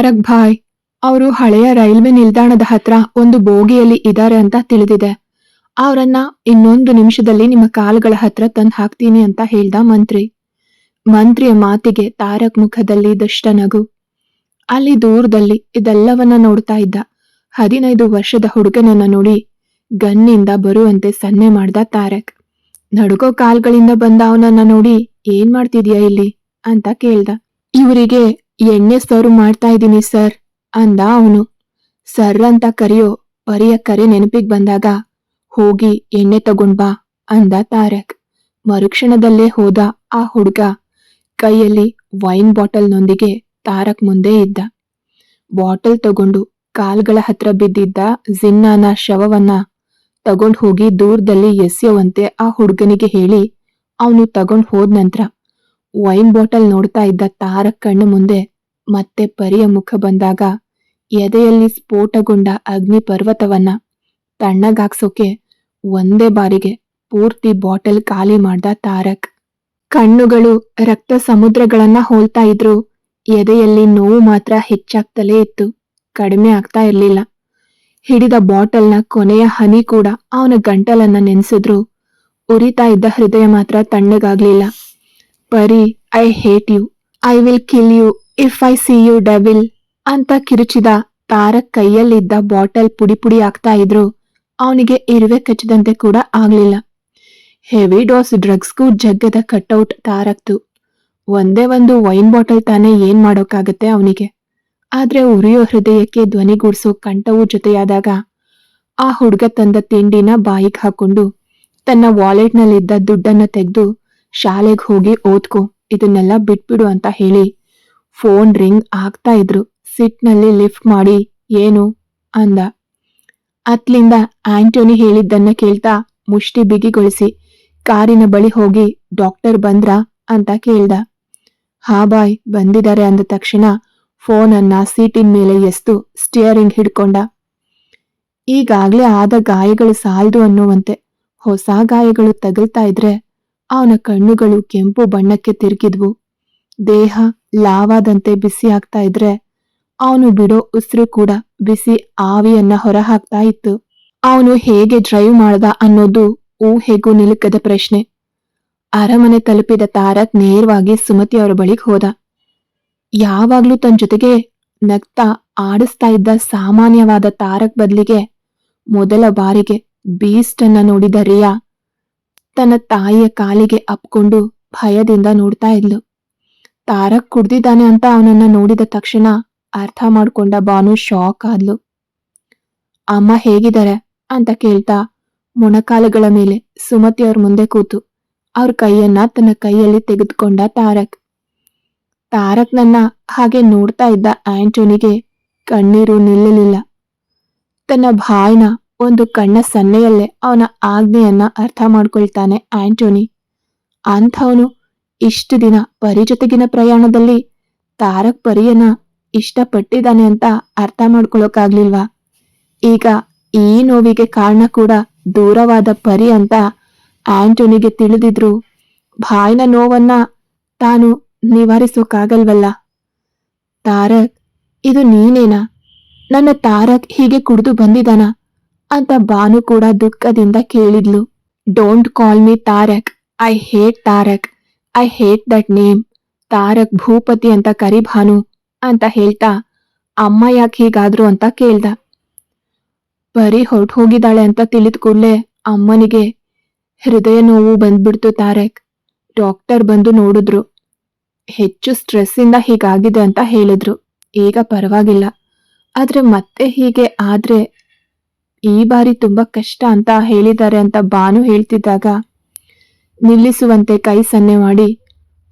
ತಾರಕ್ ಭಾಯ್, ಅವರು ಹಳೆಯ ರೈಲ್ವೆ ನಿಲ್ದಾಣದ ಹತ್ರ ಒಂದು ಬೋಗಿಯಲ್ಲಿ ಇದ್ದಾರೆ ಅಂತ ತಿಳಿದಿದೆ. ಅವರನ್ನ ಇನ್ನೊಂದು ನಿಮಿಷದಲ್ಲಿ ನಿಮ್ಮ ಕಾಲುಗಳ ಹತ್ರ ತಂದು ಹಾಕ್ತೀನಿ ಅಂತ ಹೇಳ್ದ ಮಂತ್ರಿ. ಮಂತ್ರಿಯ ಮಾತಿಗೆ ತಾರಕ್ ಮುಖದಲ್ಲಿ ದಷ್ಟ ನಗು. ಅಲ್ಲಿ ದೂರದಲ್ಲಿ ಇದೆಲ್ಲವನ್ನ ನೋಡ್ತಾ ಇದ್ದ. ಹದಿನೈದು ವರ್ಷದ ಹುಡುಗನನ್ನ ನೋಡಿ ಗನ್ನಿಂದ ಬರುವಂತೆ ಸನ್ನೆ ಮಾಡ್ದ ತಾರಕ್. ನಡುಗೋ ಕಾಲ್ಗಳಿಂದ ಬಂದ ಅವನನ್ನ ನೋಡಿ ಏನ್ ಮಾಡ್ತಿದ್ಯಾ ಇಲ್ಲಿ? ಅಂತ ಕೇಳ್ದ. ಇವರಿಗೆ ಎಣ್ಣೆ ಸರ್ವ್ ಮಾಡ್ತಾ ಇದ್ದೀನಿ, ಸರ್, ಅಂದ ಅವನು. ಸರ್ ಅಂತ ಕರೆಯೋ ಪರಿಯ ಕರೆ ನೆನಪಿಗ್ ಬಂದಾಗ, ಹೋಗಿ ಎಣ್ಣೆ ತಗೊಂಡ್ ಬಾ, ಅಂದ ತಾರಕ್. ಮರುಕ್ಷಣದಲ್ಲೇ ಹೋದ ಆ ಹುಡುಗ. ಕೈಯಲ್ಲಿ ವೈನ್ ಬಾಟಲ್ನೊಂದಿಗೆ ತಾರಕ್ ಮುಂದೆ ಇದ್ದ. ಬಾಟಲ್ ತಗೊಂಡು ಕಾಲ್ಗಳ ಹತ್ರ ಬಿದ್ದಿದ್ದ ಜಿನ್ನಾನ ಶವವನ್ನ ತಗೊಂಡ್ ಹೋಗಿ ದೂರದಲ್ಲಿ ಎಸೆಯುವಂತೆ ಆ ಹುಡುಗನಿಗೆ ಹೇಳಿ, ಅವನು ತಗೊಂಡ್ ಹೋದ ನಂತರ ವೈನ್ ಬಾಟಲ್ ನೋಡ್ತಾ ಇದ್ದ ತಾರಕ್ ಕಣ್ಣು ಮುಂದೆ ಮತ್ತೆ ಪರಿಯ ಮುಖ ಬಂದಾಗ ಎದೆಯಲ್ಲಿ ಸ್ಫೋಟಗೊಂಡ ಅಗ್ನಿ ಪರ್ವತವನ್ನ ತಣ್ಣಗಾಗ್ಸೋಕೆ ಒಂದೇ ಬಾರಿಗೆ ಪೂರ್ತಿ ಬಾಟಲ್ ಖಾಲಿ ಮಾಡ್ದ ತಾರಕ್. ಕಣ್ಣುಗಳು ರಕ್ತ ಸಮುದ್ರಗಳನ್ನ ಹೋಲ್ತಾ ಇದ್ರು. ಎದೆಯಲ್ಲಿ ನೋವು ಮಾತ್ರ ಹೆಚ್ಚಾಗ್ತಲೇ ಇತ್ತು. ಕಡಿಮೆ ಆಗ್ತಾ ಇರ್ಲಿಲ್ಲ. ಹಿಡಿದ ಬಾಟಲ್ನ ಕೊನೆಯ ಹನಿ ಕೂಡ ಅವನ ಗಂಟಲನ್ನ ನೆನೆಸಿದ್ರು. ಉರಿತಾ ಇದ್ದ ಹೃದಯ ಮಾತ್ರ ತಣ್ಣಗಾಗ್ಲಿಲ್ಲ. Pari, I hate you. I will kill you. If I see you devil ಅಂತ ಕಿರುಚಿದ ತಾರಕ್ ಕೈಯಲ್ಲಿದ್ದ ಬಾಟಲ್ ಪುಡಿ ಪುಡಿ ಆಗ್ತಾ ಇದ್ರು. ಅವನಿಗೆ ಇರುವೆ ಕಚ್ಚದಂತೆ ಕೂಡ ಆಗ್ಲಿಲ್ಲ. ಹೆವಿ ಡೋಸ್ ಡ್ರಗ್ಸ್ಗೂ ಜಗ್ಗದ ಕಟ್ಔಟ್ ತಾರಕ್ತು ಒಂದೇ ಒಂದು ವೈನ್ ಬಾಟಲ್ ತಾನೇ ಏನ್ ಮಾಡೋಕ್ಕಾಗತ್ತೆ ಅವನಿಗೆ. ಆದ್ರೆ ಉರಿಯೋ ಹೃದಯಕ್ಕೆ ಧ್ವನಿಗೂಡಿಸೋ ಕಂಠವು ಜೊತೆಯಾದಾಗ, ಆ ಹುಡುಗ ತಂದ ತಿಂಡಿನ ಬಾಯಿಗೆ ಹಾಕೊಂಡು ತನ್ನ ವಾಲೆಟ್ನಲ್ಲಿದ್ದ ದುಡ್ಡನ್ನ ತೆಗೆದು ಶಾಲೆಗೆ ಹೋಗಿ ಓದ್ಕೋ, ಇದನ್ನೆಲ್ಲ ಬಿಟ್ಬಿಡು ಅಂತ ಹೇಳಿ ಫೋನ್ ರಿಂಗ್ ಆಗ್ತಾ ಇದ್ರು. ಸಿಟ್ನಲ್ಲಿ ಲಿಫ್ಟ್ ಮಾಡಿ, ಏನು? ಅಂದ. ಅತ್ಲಿಂದ ಆಂಟೋನಿ ಹೇಳಿದ್ದನ್ನ ಕೇಳ್ತಾ ಮುಷ್ಟಿ ಬಿಗಿಗೊಳಿಸಿ, ಕಾರಿನ ಬಳಿ ಹೋಗಿ ಡಾಕ್ಟರ್ ಬಂದ್ರ? ಅಂತ ಕೇಳ್ದ. ಹಾ ಬಾಯ್, ಬಂದಿದ್ದಾರೆ ಅಂದ ತಕ್ಷಣ ಫೋನನ್ನ ಸೀಟಿನ ಮೇಲೆ ಎಸ್ತು, ಸ್ಟಿಯರಿಂಗ್ ಹಿಡ್ಕೊಂಡ. ಈಗಾಗ್ಲೇ ಆದ ಗಾಯಗಳು ಸಾಲದು ಅನ್ನುವಂತೆ. ಹೊಸ ಗಾಯಗಳು ತಗಲ್ತಾ ಇದ್ರೆ, ಅವನ ಕಣ್ಣುಗಳು ಕೆಂಪು ಬಣ್ಣಕ್ಕೆ ತಿರುಗಿದ್ವು. ದೇಹ ಲಾವಾದಂತೆ ಬಿಸಿ ಆಗ್ತಾ ಇದ್ರೆ ಅವನು ಬಿಡೋ ಉಸಿರು ಕೂಡ ಬಿಸಿ ಆವಿಯನ್ನ ಹೊರಹಾಕ್ತಾ ಇತ್ತು. ಅವನು ಹೇಗೆ ಡ್ರೈವ್ ಮಾಡ್ದ ಅನ್ನೋದು ಊಹೆಗೂ ನಿಲುಕದ ಪ್ರಶ್ನೆ. ಅರಮನೆ ತಲುಪಿದ ತಾರಕ್ ನೇರವಾಗಿ ಸುಮತಿ ಅವರ ಬಳಿಗೆ ಹೋದ. ಯಾವಾಗ್ಲೂ ತನ್ನ ಜೊತೆಗೆ ನಗ್ತಾ ಆಡಿಸ್ತಾ ಇದ್ದ ಸಾಮಾನ್ಯವಾದ ತಾರಕ್ ಬದಲಿಗೆ ಮೊದಲ ಬಾರಿಗೆ ಬೀಸ್ಟ್ ಅನ್ನ ನೋಡಿದ ರಿಯಾ ತನ್ನ ತಾಯಿಯ ಕಾಲಿಗೆ ಅಪ್ಕೊಂಡು ಭಯದಿಂದ ನೋಡ್ತಾ ಇದ್ಲು. ತಾರಕ್ ಕುಡ್ದಿದ್ದಾನೆ ಅಂತ ಅವನನ್ನ ನೋಡಿದ ತಕ್ಷಣ ಅರ್ಥ ಮಾಡ್ಕೊಂಡ ಬಾನು ಶಾಕ್ ಆದ್ಲು. ಅಮ್ಮ ಹೇಗಿದ್ದಾರೆ? ಅಂತ ಕೇಳ್ತಾ ಮೊಣಕಾಲುಗಳ ಮೇಲೆ ಸುಮತಿ ಅವ್ರ ಮುಂದೆ ಕೂತು. ಅವ್ರ ಕೈಯನ್ನ ತನ್ನ ಕೈಯಲ್ಲಿ ತೆಗೆದುಕೊಂಡ ತಾರಕ್. ತಾರಕ್ ನನ್ನ ಹಾಗೆ ನೋಡ್ತಾ ಇದ್ದ ಆಂಟೋನಿಗೆ ಕಣ್ಣೀರು ನಿಲ್ಲಲಿಲ್ಲ. ತನ್ನ ಬಾಯ್ನ ಒಂದು ಕಣ್ಣ ಸನ್ನೆಯಲ್ಲೇ ಅವನ ಆಜ್ಞೆಯನ್ನ ಅರ್ಥ ಮಾಡ್ಕೊಳ್ತಾನೆ ಆಂಟೋನಿ. ಅಂಥವನು ಇಷ್ಟು ದಿನ ಪರಿ ಜೊತೆಗಿನ ಪ್ರಯಾಣದಲ್ಲಿ ತಾರಕ್ ಪರಿಯನ್ನ ಇಷ್ಟಪಟ್ಟಿದ್ದಾನೆ ಅಂತ ಅರ್ಥ ಮಾಡ್ಕೊಳಕ್ಕಾಗ್ಲಿಲ್ವಾ ಈಗ ಈ ನೋವಿಗೆ ಕಾರಣ ಕೂಡ ದೂರವಾದ ಪರಿ ಅಂತ ಆಂಟೋನಿಗೆ ತಿಳಿದಿದ್ರು. ಬಾಯಿನ ನೋವನ್ನ ತಾನು ನಿವಾರಿಸೋಕ್ಕಾಗಲ್ವಲ್ಲ ತಾರಕ್, ಇದು ನೀನೇನಾ? ನನ್ನ ತಾರಕ್ ಹೀಗೆ ಕುಡಿದು ಬಂದಿದಾನ ಅಂತ ಬಾನು ಕೂಡ ದುಃಖದಿಂದ ಕೇಳಿದ್ಲು. Don't call me Tarak, I hate Tarak. I hate that name Tarak Bhupathi ಅಂತ ಕರಿ ಭಾನು ಅಂತ ಹೇಳ್ತಾ ಅಮ್ಮ ಯಾಕೆ ಹೀಗಾದ್ರು ಅಂತ ಕೇಳ್ದ. ಬರೀ ಹೊರಟು ಹೋಗಿದ್ದಾಳೆ ಅಂತ ತಿಳಿದ ಕೂಡಲೇ ಅಮ್ಮನಿಗೆ ಹೃದಯ ನೋವು ಬಂದ್ಬಿಡ್ತು ತಾರಕ್. ಡಾಕ್ಟರ್ ಬಂದು ನೋಡಿದ್ರು. ಹೆಚ್ಚು ಸ್ಟ್ರೆಸ್ ಇಂದ ಹೀಗಾಗಿದೆ ಅಂತ ಹೇಳಿದ್ರು. ಈಗ ಪರವಾಗಿಲ್ಲ. ಆದ್ರೆ ಮತ್ತೆ ಹೀಗೆ ಆದ್ರೆ ಈ ಬಾರಿ ತುಂಬಾ ಕಷ್ಟ ಅಂತ ಹೇಳಿದ್ದಾರೆ ಅಂತ ಬಾನು ಹೇಳ್ತಿದ್ದಾಗ ನಿಲ್ಲಿಸುವಂತೆ ಕೈ ಸನ್ನೆ ಮಾಡಿ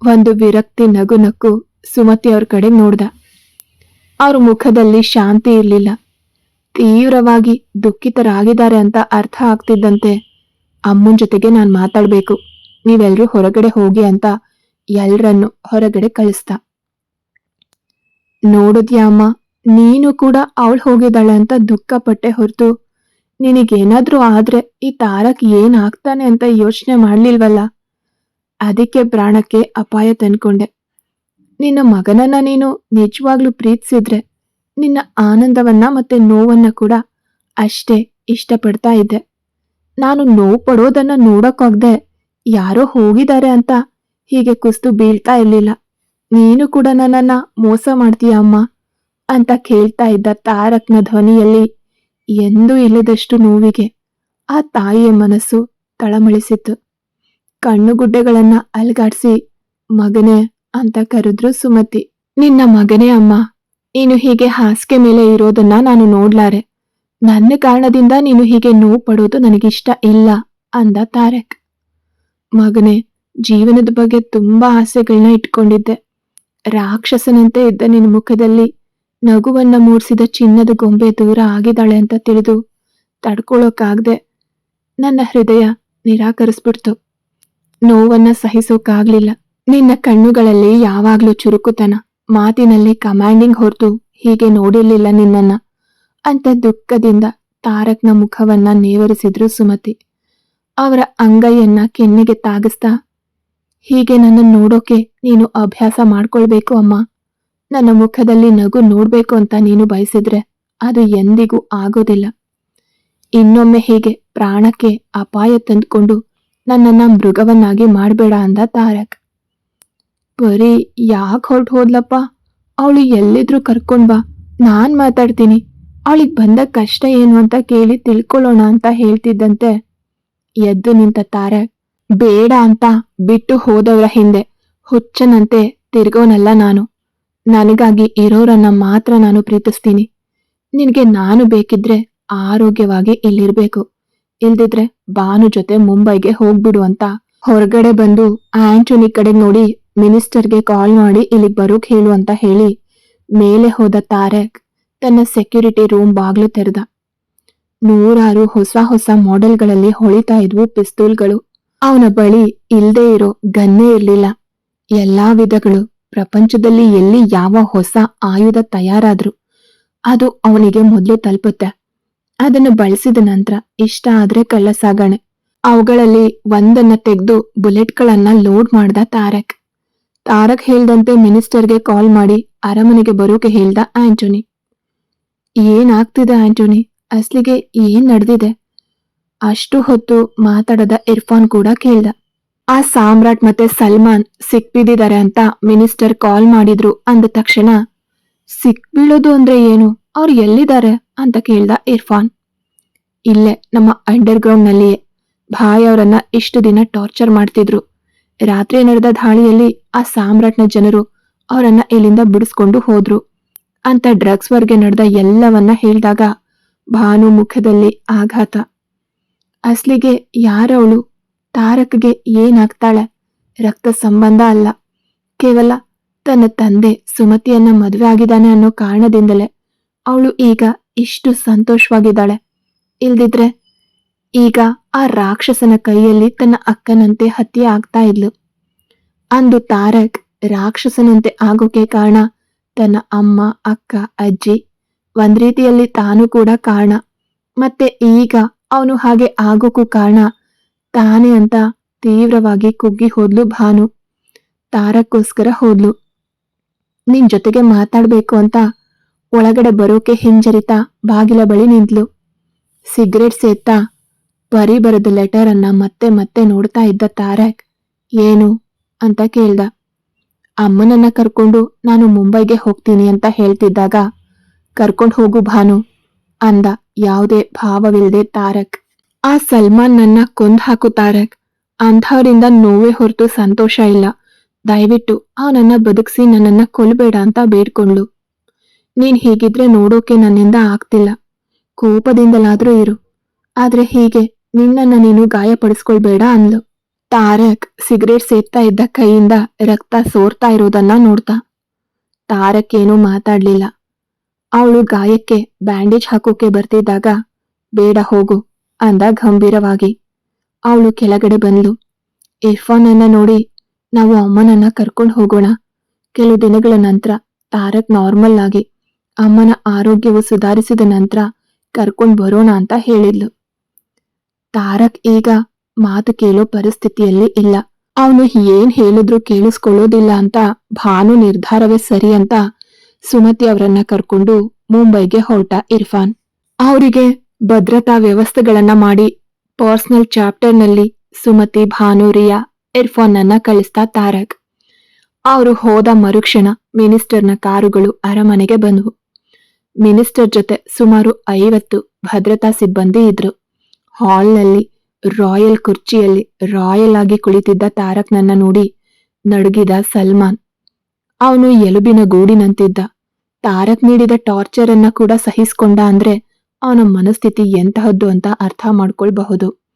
ಒಂದು ವಿರಕ್ತಿ ನಗು ನಕ್ಕು ಸುಮತಿ ಅವ್ರ ಕಡೆ ನೋಡ್ದ. ಅವ್ರ ಮುಖದಲ್ಲಿ ಶಾಂತಿ ಇರಲಿಲ್ಲ. ತೀವ್ರವಾಗಿ ದುಃಖಿತರಾಗಿದ್ದಾರೆ ಅಂತ ಅರ್ಥ ಆಗ್ತಿದ್ದಂತೆ ಅಮ್ಮನ್ ಜೊತೆಗೆ ನಾನು ಮಾತಾಡ್ಬೇಕು. ನೀವೆಲ್ರೂ ಹೊರಗಡೆ ಹೋಗಿ ಅಂತ ಎಲ್ರನ್ನು ಹೊರಗಡೆ ಕಳಿಸ್ದ. ನೋಡಿದ್ಯಾ ಅಮ್ಮ, ನೀನು ಕೂಡ ಅವಳು ಹೋಗಿದ್ದಾಳೆ ಅಂತ ದುಃಖ ಪಟ್ಟೆ ಹೊರತು ನಿನಗೇನಾದ್ರೂ ಆದ್ರೆ ಈ ತಾರಕ್ ಏನ್ ಆಗ್ತಾನೆ ಅಂತ ಯೋಚನೆ ಮಾಡ್ಲಿಲ್ವಲ್ಲ? ಅದಕ್ಕೆ ಪ್ರಾಣಕ್ಕೆ ಅಪಾಯ ತಂದ್ಕೊಂಡೆ. ನಿನ್ನ ಮಗನನ್ನ ನೀನು ನಿಜವಾಗ್ಲೂ ಪ್ರೀತಿಸಿದ್ರೆ ನಿನ್ನ ಆನಂದವನ್ನ ಮತ್ತೆ ನೋವನ್ನ ಕೂಡ ಅಷ್ಟೇ ಇಷ್ಟಪಡ್ತಾ ಇದ್ದೆ. ನಾನು ನೋವು ಪಡೋದನ್ನ ನೋಡಕ್ಕಾಗ್ದೆ ಯಾರೋ ಹೋಗಿದ್ದಾರೆ ಅಂತ ಹೀಗೆ ಕುಸ್ತು ಬೀಳ್ತಾ ಇರ್ಲಿಲ್ಲ. ನೀನು ಕೂಡ ನನ್ನನ್ನ ಮೋಸ ಮಾಡ್ತೀಯ ಅಮ್ಮ? ಅಂತ ಕೇಳ್ತಾ ಇದ್ದ ತಾರಕ್ನ ಧ್ವನಿಯಲ್ಲಿ ಎಂದೂ ಇಲ್ಲದಷ್ಟು ನೋವಿಗೆ ಆ ತಾಯಿಯ ಮನಸ್ಸು ತಳಮಳಿಸಿತು ಕಣ್ಣುಗುಡ್ಡೆಗಳನ್ನ ಅಲ್ಗಾಡ್ಸಿ, ಮಗನೇ ಅಂತ ಕರೆದ್ರು ಸುಮತಿ. ನಿನ್ನ ಮಗನೇ ಅಮ್ಮ. ನೀನು ಹೀಗೆ ಹಾಸಿಗೆ ಮೇಲೆ ಇರೋದನ್ನ ನಾನು ನೋಡ್ಲಾರೆ. ನನ್ನ ಕಾರಣದಿಂದ ನೀನು ಹೀಗೆ ನೋವು ಪಡೋದು ನನಗಿಷ್ಟ ಇಲ್ಲ ಅಂದ ತಾರಕ್. ಮಗನೇ, ಜೀವನದ ಬಗ್ಗೆ ತುಂಬಾ ಆಸೆಗಳನ್ನ ಇಟ್ಕೊಂಡಿದ್ದೆ. ರಾಕ್ಷಸನಂತೆ ಇದ್ದ ನಿನ್ನ ಮುಖದಲ್ಲಿ. ನಗುವನ್ನ ಮೂಡಿಸಿದ ಚಿನ್ನದ ಗೊಂಬೆ ದೂರ ಆಗಿದ್ದಾಳೆ ಅಂತ ತಿಳಿದು ತಡ್ಕೊಳಕ್ಕಾಗ್ದೆ ನನ್ನ ಹೃದಯ ನಿರಾಕರಿಸ್ಬಿಡ್ತು. ನೋವನ್ನ ಸಹಿಸೋಕಾಗ್ಲಿಲ್ಲ. ನಿನ್ನ ಕಣ್ಣುಗಳಲ್ಲಿ ಯಾವಾಗ್ಲೂ ಚುರುಕುತನ. ಮಾತಿನಲ್ಲಿ ಕಮಾಂಡಿಂಗ್ ಹೊರತು ಹೀಗೆ ನೋಡಿರ್ಲಿಲ್ಲ ನಿನ್ನನ್ನ. ಅಂತ ದುಃಖದಿಂದ ತಾರಕ್ನ ಮುಖವನ್ನ ನೇವರಿಸಿದ್ರು ಸುಮತಿ. ಅವರ ಅಂಗೈಯನ್ನ ಕೆನ್ನೆಗೆ ತಾಗಿಸ್ತಾ, ಹೀಗೆ ನನ್ನ ನೋಡೋಕೆ ನೀನು ಅಭ್ಯಾಸ ಮಾಡ್ಕೊಳ್ಬೇಕು ಅಮ್ಮ. ನನ್ನ ಮುಖದಲ್ಲಿ ನಗು ನೋಡ್ಬೇಕು ಅಂತ ನೀನು ಬಯಸಿದ್ರೆ ಅದು ಎಂದಿಗೂ ಆಗೋದಿಲ್ಲ. ಇನ್ನೊಮ್ಮೆ ಹೀಗೆ ಪ್ರಾಣಕ್ಕೆ ಅಪಾಯ ತಂದುಕೊಂಡು ನನ್ನನ್ನ ಮೃಗವನ್ನಾಗಿ ಮಾಡಬೇಡ ಅಂದ ತಾರಕ್. ಬರೀ ಯಾಕೆ ಹೊರಟು ಹೋದ್ಲಪ್ಪ? ಅವಳು ಎಲ್ಲಿದ್ರು ಕರ್ಕೊಂಡ್ ಬಾ, ನಾನ್ ಮಾತಾಡ್ತೀನಿ. ಅವಳಿಗೆ ಬಂದ ಕಷ್ಟ ಏನು ಅಂತ ಕೇಳಿ ತಿಳ್ಕೊಳ್ಳೋಣ ಅಂತ ಹೇಳ್ತಿದ್ದಂತೆ ಎದ್ದು ನಿಂತ ತಾರಕ್. ಬೇಡ ಅಂತ ಬಿಟ್ಟು ಹೋದವರ ಹಿಂದೆ ಹುಚ್ಚನಂತೆ ತಿರ್ಗೋನಲ್ಲ ನಾನು. ನನಗಾಗಿ ಇರೋರನ್ನ ಮಾತ್ರ ನಾನು ಪ್ರೀತಿಸ್ತೀನಿ. ನಿನಗೆ ನಾನು ಬೇಕಿದ್ರೆ ಆರೋಗ್ಯವಾಗಿ ಇಲ್ಲಿರ್ಬೇಕು. ಇಲ್ದಿದ್ರೆ ಬಾನು ಜೊತೆ ಮುಂಬೈಗೆ ಹೋಗ್ಬಿಡು ಅಂತ ಹೊರಗಡೆ ಬಂದು ಆಂಟೋನಿ ಕಡೆ ನೋಡಿ ಮಿನಿಸ್ಟರ್ಗೆ ಕಾಲ್ ಮಾಡಿ ಇಲ್ಲಿಗೆ ಬರೋಕ್ ಹೇಳು ಅಂತ ಹೇಳಿ ಮೇಲೆ ಹೋದ ತಾರಕ್ ತನ್ನ ಸೆಕ್ಯೂರಿಟಿ ರೂಮ್ ಬಾಗ್ಲು ತೆರೆದ. ನೂರಾರು ಹೊಸ ಹೊಸ ಮಾಡೆಲ್ಗಳಲ್ಲಿ ಹೊಳಿತಾ ಇದ್ವು ಪಿಸ್ತೂಲ್ಗಳು. ಅವನ ಬಳಿ ಇಲ್ದೇ ಇರೋ ಗನ್ನೇ ಇರಲಿಲ್ಲ. ಎಲ್ಲಾ ವಿಧಗಳು ಪ್ರಪಂಚದಲ್ಲಿ ಎಲ್ಲಿ ಯಾವ ಹೊಸ ಆಯುಧ ತಯಾರಾದ್ರೂ ಅದು ಅವನಿಗೆ ಮೊದಲು ತಲುಪುತ್ತೆ. ಅದನ್ನು ಬಳಸಿದ ನಂತರ ಇಷ್ಟ ಆದ್ರೆ ಕಳ್ಳ ಸಾಗಣೆ ಅವುಗಳಲ್ಲಿ ಒಂದನ್ನ ತೆಗೆದು ಬುಲೆಟ್ಗಳನ್ನ ಲೋಡ್ ಮಾಡ್ದ ತಾರಕ್. ತಾರಕ್ ಹೇಳ್ದಂತೆ ಮಿನಿಸ್ಟರ್ಗೆ ಕಾಲ್ ಮಾಡಿ ಅರಮನೆಗೆ ಬರೋಕೆ ಹೇಳ್ದ ಆಂಟೋನಿ. ಏನಾಗ್ತಿದೆ ಆಂಟೋನಿ? ಅಸ್ಲಿಗೆ ಏನ್ ನಡೆದಿದೆ? ಅಷ್ಟು ಹೊತ್ತು ಮಾತಾಡದ ಇರ್ಫಾನ್ ಕೂಡ ಕೇಳ್ದ. ಆ ಸಾಮ್ರಾಟ್ ಮತ್ತೆ ಸಲ್ಮಾನ್ ಸಿಕ್ಬಿದ್ದಿದ್ದಾರೆ ಅಂತ ಮಿನಿಸ್ಟರ್ ಕಾಲ್ ಮಾಡಿದ್ರು ಅಂದ ತಕ್ಷಣ, ಸಿಕ್ಬೀಳೋದು ಅಂದ್ರೆ ಏನು? ಅವ್ರು ಎಲ್ಲಿದ್ದಾರೆ? ಅಂತ ಕೇಳ್ದ ಇರ್ಫಾನ್. ಇಲ್ಲೇ ನಮ್ಮ ಅಂಡರ್ ಗ್ರೌಂಡ್ ನಲ್ಲಿಯೇ ಭಾಯ್ ಅವರನ್ನ ಇಷ್ಟು ದಿನ ಟಾರ್ಚರ್ ಮಾಡ್ತಿದ್ರು. ರಾತ್ರಿ ನಡೆದ ದಾಳಿಯಲ್ಲಿ ಆ ಸಾಮ್ರಾಟ್ನ ಜನರು ಅವರನ್ನ ಇಲ್ಲಿಂದ ಬಿಡಿಸ್ಕೊಂಡು ಹೋದ್ರು. ಅಂತ ಡ್ರಗ್ಸ್ ವರ್ಗೆ ನಡೆದ ಎಲ್ಲವನ್ನ ಹೇಳಿದಾಗ ಭಾನು ಮುಖದಲ್ಲಿ ಆಘಾತ. ಅಸ್ಲಿಗೆ ಯಾರವಳು? ತಾರಕ್ಗೆ ಏನಾಗ್ತಾಳೆ? ರಕ್ತ ಸಂಬಂಧ ಅಲ್ಲ. ಕೇವಲ ತನ್ನ ತಂದೆ ಸುಮತಿಯನ್ನ ಮದುವೆ ಆಗಿದ್ದಾನೆ ಅನ್ನೋ ಕಾರಣದಿಂದಲೇ ಅವಳು ಈಗ ಇಷ್ಟು ಸಂತೋಷವಾಗಿದ್ದಾಳೆ. ಇಲ್ದಿದ್ರೆ ಈಗ ಆ ರಾಕ್ಷಸನ ಕೈಯಲ್ಲಿ ತನ್ನ ಅಕ್ಕನಂತೆ ಹತ್ಯೆ ಆಗ್ತಾ ಇದ್ಲು. ಅಂದು ತಾರಕ್ ರಾಕ್ಷಸನಂತೆ ಆಗೋಕೆ ಕಾರಣ ತನ್ನ ಅಮ್ಮ, ಅಕ್ಕ, ಅಜ್ಜಿ ಒಂದ್ ರೀತಿಯಲ್ಲಿ ತಾನು ಕೂಡ ಕಾರಣ. ಮತ್ತೆ ಈಗ ಅವನು ಹಾಗೆ ಆಗೋಕ್ಕೂ ಕಾರಣ ತಾನೇ ಅಂತ ತೀವ್ರವಾಗಿ ಕುಗ್ಗಿ ಹೋದ್ಲು ಭಾನು. ತಾರಕ್ಕೋಸ್ಕರ ಹೋದ್ಲು. ನಿನ್ ಜೊತೆಗೆ ಮಾತಾಡ್ಬೇಕು ಅಂತ ಒಳಗಡೆ ಬರೋಕೆ ಹಿಂಜರಿತಾ ಬಾಗಿಲ ಬಳಿ ನಿಂತ್ಲು. ಸಿಗರೇಟ್ ಸೇತ್ತಾ ಪರಿ ಬರೆದ ಲೆಟರ್ ಅನ್ನ ಮತ್ತೆ ಮತ್ತೆ ನೋಡ್ತಾ ಇದ್ದ ತಾರಕ್, ಏನು ಅಂತ ಕೇಳ್ದ. ಅಮ್ಮನನ್ನ ಕರ್ಕೊಂಡು ನಾನು ಮುಂಬೈಗೆ ಹೋಗ್ತೀನಿ ಅಂತ ಹೇಳ್ತಿದ್ದಾಗ, ಕರ್ಕೊಂಡು ಹೋಗು ಭಾನು ಅಂದ. ಯಾವುದೇ ಭಾವವಿಲ್ಲದೆ ತಾರಕ್. ಆ ಸಲ್ಮಾನ್ ನನ್ನ ಕೊಂದ್ ಹಾಕು ತಾರಕ್ ಅಂಥವರಿಂದ ನೋವೇ ಹೊರತು ಸಂತೋಷ ಇಲ್ಲ. ದಯವಿಟ್ಟು ಅವನನ್ನ ಬದುಕಿಸಿ ನನ್ನನ್ನ ಕೊಲ್ಬೇಡ ಅಂತ ಬೇಡ್ಕೊಂಡ್ಳು. ನೀನ್ ಹೀಗಿದ್ರೆ ನೋಡೋಕೆ ನನ್ನಿಂದ ಆಗ್ತಿಲ್ಲ. ಕೋಪದಿಂದಲಾದ್ರೂ ಇರು. ಆದ್ರೆ ಹೀಗೆ ನಿನ್ನನ್ನ ನೀನು ಗಾಯಪಡಿಸ್ಕೊಳ್ಬೇಡ ಅಂದ್ಲು. ತಾರಕ್ ಸಿಗರೇಟ್ ಸೇರ್ತಾ ಇದ್ದ ಕೈಯಿಂದ ರಕ್ತ ಸೋರ್ತಾ ಇರೋದನ್ನ ನೋಡ್ತಾ. ತಾರಕ್ ಏನೂ ಮಾತಾಡ್ಲಿಲ್ಲ. ಅವಳು ಗಾಯಕ್ಕೆ ಬ್ಯಾಂಡೇಜ್ ಹಾಕೋಕೆ ಬರ್ತಿದ್ದಾಗ, ಬೇಡ ಹೋಗು. ಅಂದ ಗಂಭೀರವಾಗಿ. ಅವಳು ಕೆಳಗಡೆ ಬಂದ್ಲು. ಇರ್ಫಾನನ್ನ ನೋಡಿ, ನಾವು ಅಮ್ಮನನ್ನ ಕರ್ಕೊಂಡು ಹೋಗೋಣ. ಕೆಲವು ದಿನಗಳ ನಂತರ ತಾರಕ್ ನಾರ್ಮಲ್ ಆಗಿ ಅಮ್ಮನ ಆರೋಗ್ಯವು ಸುಧಾರಿಸಿದ ನಂತರ ಕರ್ಕೊಂಡು ಬರೋಣ ಅಂತ ಹೇಳಿದ್ಲು. ತಾರಕ್ ಈಗ ಮಾತು ಕೇಳೋ ಪರಿಸ್ಥಿತಿಯಲ್ಲಿ ಇಲ್ಲ. ಅವನು ಏನ್ ಹೇಳಿದ್ರು ಕೇಳಿಸ್ಕೊಳ್ಳೋದಿಲ್ಲ ಅಂತ ಭಾನು ನಿರ್ಧಾರವೇ ಸರಿ ಅಂತ ಸುಮತಿ ಅವರನ್ನ ಕರ್ಕೊಂಡು ಮುಂಬೈಗೆ ಹೊರಟ ಇರ್ಫಾನ್. ಅವರಿಗೆ ಭದ್ರತಾ ವ್ಯವಸ್ಥೆಗಳನ್ನ ಮಾಡಿ ಪರ್ಸನಲ್ ಚಾಪ್ಟರ್ನಲ್ಲಿ ಸುಮತಿ, ಭಾನು, ರಿಯಾ ಇರ್ಫಾನ್ ಅನ್ನ ಕಳಿಸ್ತಾ ತಾರಕ್. ಅವರು ಹೋದ ಮರುಕ್ಷಣ ಮಿನಿಸ್ಟರ್ನ ಕಾರುಗಳು ಅರಮನೆಗೆ ಬಂದವು. ಮಿನಿಸ್ಟರ್ ಜೊತೆ ಸುಮಾರು ಐವತ್ತು ಭದ್ರತಾ ಸಿಬ್ಬಂದಿ ಇದ್ರು. ಹಾಲ್ನಲ್ಲಿ, ರಾಯಲ್ ಕುರ್ಚಿಯಲ್ಲಿ ರಾಯಲ್ ಆಗಿ ಕುಳಿತಿದ್ದ ತಾರಕ್ ತಾರಕ್ನನ್ನ ನೋಡಿ ನಡುಗಿದ ಸಲ್ಮಾನ್. ಅವನು ಎಲುಬಿನ ಗೂಡಿನಂತಿದ್ದ. ತಾರಕ್ ನೀಡಿದ ಟಾರ್ಚರ್ ಅನ್ನ ಕೂಡ ಸಹಿಸಿಕೊಂಡ ಅಂದ್ರೆ ಅವನ ಮನಸ್ಥಿತಿ ಎಂತಹದ್ದು ಅಂತ ಅರ್ಥ ಮಾಡ್ಕೊಳ್ಬಹುದು.